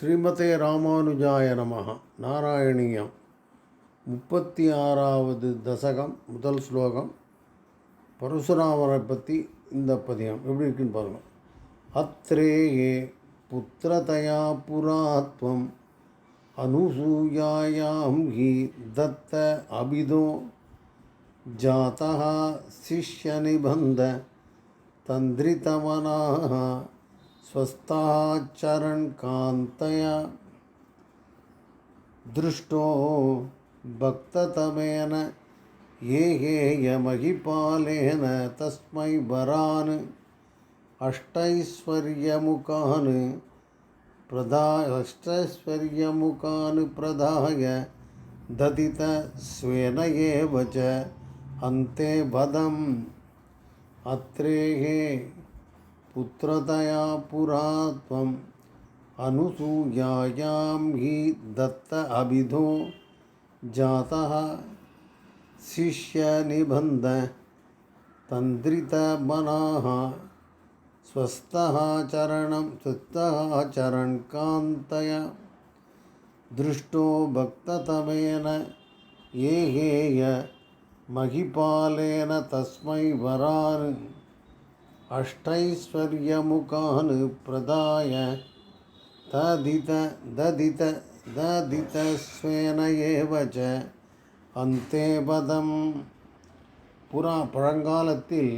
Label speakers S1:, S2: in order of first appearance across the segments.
S1: ஸ்ரீமதே ராமானுஜாய நமக நாராயணியம். முப்பத்தி ஆறாவது தசகம் முதல் ஸ்லோகம் பரசுராமரை பற்றி இந்த பதியம். எப்படி இருக்குன்னு பாருங்கள் அத்ரேயே புத்திரதயா புராத்வம் அனுசூயாயாம் ஹி தத்த அபிதோ ஜாத்தா சிஷ்யநிபந்த தந்திரிதமனாக स्वस्थः चरणकान्तया दृष्टो भक्ततमेन ये हेयमहिपालेन तस्मै वरान् अष्टैश्वर्यमुखान् प्रदा अष्टैश्वर्यमुखान् प्रदाय ददित स्वेन एव च अन्ते वदम् अत्रेः पुत्रतया पुरा त्वम् अनुसूयायां हि दत्त अभिधो जातः शिष्यनिबन्ध तन्द्रितमनाः स्वस्थः चरणं स्वस्थः चरणकान्तया दृष्टो भक्ततमेन ये हेय महिपालेन तस्मै वरान्। अष्टैश्वर्यमुखान् प्रदाय ददित ददित ददितस्वेन एव च अन्ते पदम् புறா பழங்காலத்தில்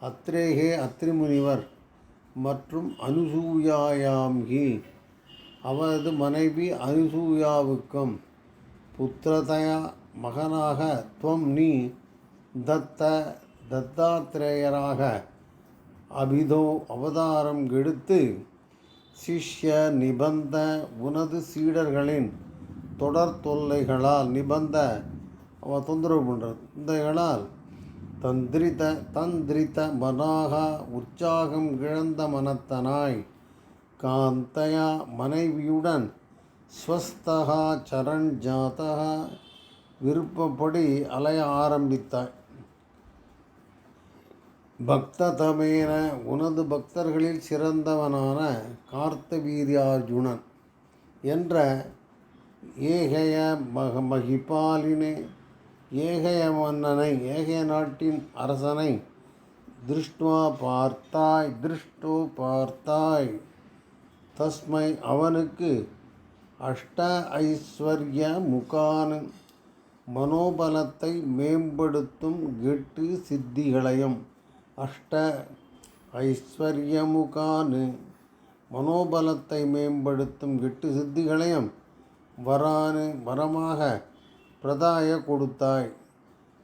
S1: அத்ரேகே அத்ரிமுனிவர் மற்றும் அனுசூயாயாம்கி அவரது மனைவி அனுசூயாவுக்கும் புத்திரதயா மகனாக துவம் நீ தத்த தத்தாத்திரேயராக அபிதோ அவதாரம் எடுத்து சிஷ்ய நிபந்த உனது சீடர்களின் தொடர் தொல்லைகளால் நிபந்த அவ தொந்தரவு பண்ணுறது இந்தகளால் தந்திரித தந்திரித்த மனாக உற்சாகம் இழந்த மனத்தனாய் காந்தயா மனைவியுடன் ஸ்வஸ்தகா சரண் ஜாதகா விருப்பப்படி அலைய ஆரம்பித்தாய். பக்ததமேன உனது பக்தர்களில் சிறந்தவனான கார்த்தவீரியார்ஜுனன் என்ற ஏகய மக மகிபாலினே ஏகய மன்னனை ஏகய நாட்டின் அரசனை திருஷ்டுவா பார்த்தாய் திருஷ்டோ பார்த்தாய். தஸ்மை அவனுக்கு அஷ்ட ஐஸ்வர்ய முகான் மனோபலத்தை மேம்படுத்தும் எட்டு சித்திகளையும் அஷ்ட ஐஸ்வர்யமுகான் மனோபலத்தை மேம்படுத்தும் எட்டு சித்திகளையும் வரானு வரமாக பிரதாய கொடுத்தாய்.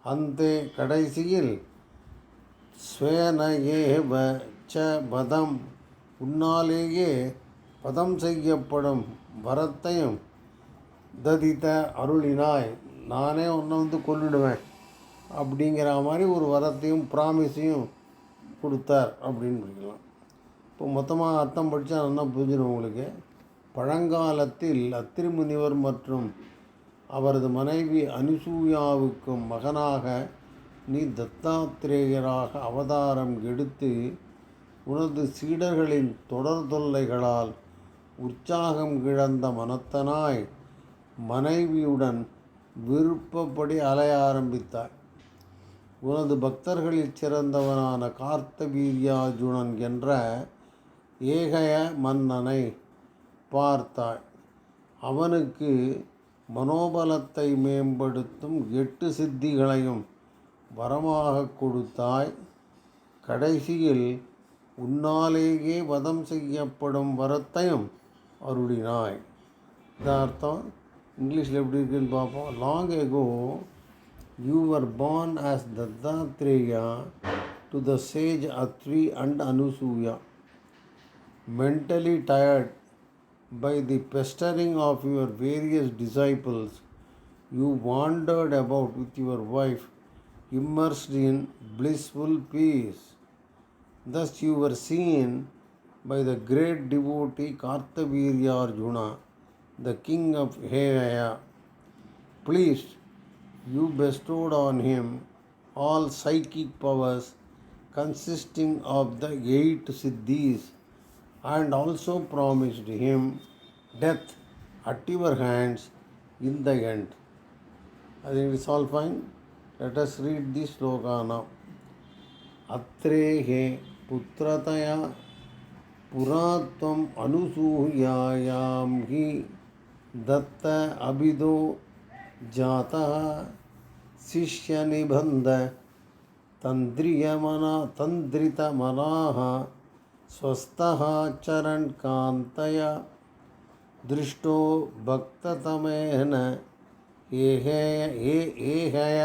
S1: அந்த கடைசியில் ஸ்வேன ஏவ ச பதம் உன்னாலேயே பதம் செய்யப்படும் வரத்தையும் ததித்த அருளினாய். நானே உன்னை வந்து கொல்லிடுவேன். அப்படிங்கிற மாதிரி ஒரு வரத்தையும் ப்ராமிஸையும் கொடுத்தார் அப்படின்னு படிக்கலாம் இப்போ மொத்தமாக அர்த்தம் படித்தா நல்லா புரிஞ்சிடும் உங்களுக்கு. பழங்காலத்தில் அத்திரிமுனிவர் மற்றும் அவரது மனைவி அனுசூயாவுக்கும் மகனாக நீ தத்தாத்திரேயராக அவதாரம் எடுத்து உனது சீடர்களின் தொடர் தொல்லைகளால் உற்சாகம் கிழந்த மனத்தனாய் மனைவியுடன் விருப்பப்படி அலைய ஆரம்பித்தாய். உனது பக்தர்களில் சிறந்தவனான கார்த்தவீரியார்ஜுனன் என்ற ஏகய மன்னனை பார்த்தாய் அவனுக்கு மனோபலத்தை மேம்படுத்தும் எட்டு சித்திகளையும் வரமாக கொடுத்தாய். கடைசியில் உன்னாலேயே வதம் செய்யப்படும் வரத்தையும் அருளினாய். இதார்த்தம். இங்கிலீஷில் எப்படி இருக்குன்னு பார்ப்போம். Long ago You were born as Dattatreya to the sage Atri and Anusuya. Mentally tired by the pestering of your various disciples, you wandered about with your wife, immersed in blissful peace. Thus, you were seen by the great devotee Kartavirya Arjuna, the king of Heya, pleased you bestowed on him all psychic powers consisting of the eight siddhis and also promised him death at your hands in the end. I think it's all fine. Let us read the sloka now. अत्रेः पुत्रतया पुरा त्वम् अनुसूयायां हि दत्त अभिदो जातः शिष्य निबंध तंद्रिय मना तंद्रित मना स्वस्थ चरण कांतया दृष्टो भक्ततमेन एहय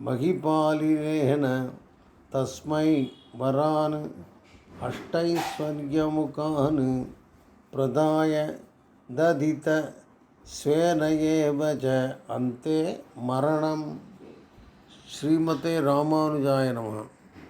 S1: महिपालिनेन तस्मै वरान् अष्टैश्वर्यमुखान् प्रदाय दधित ஸ்வேனயேவ ஜ அந்தே மரணம். ஸ்ரீமதே ராமானுஜாய நமகம்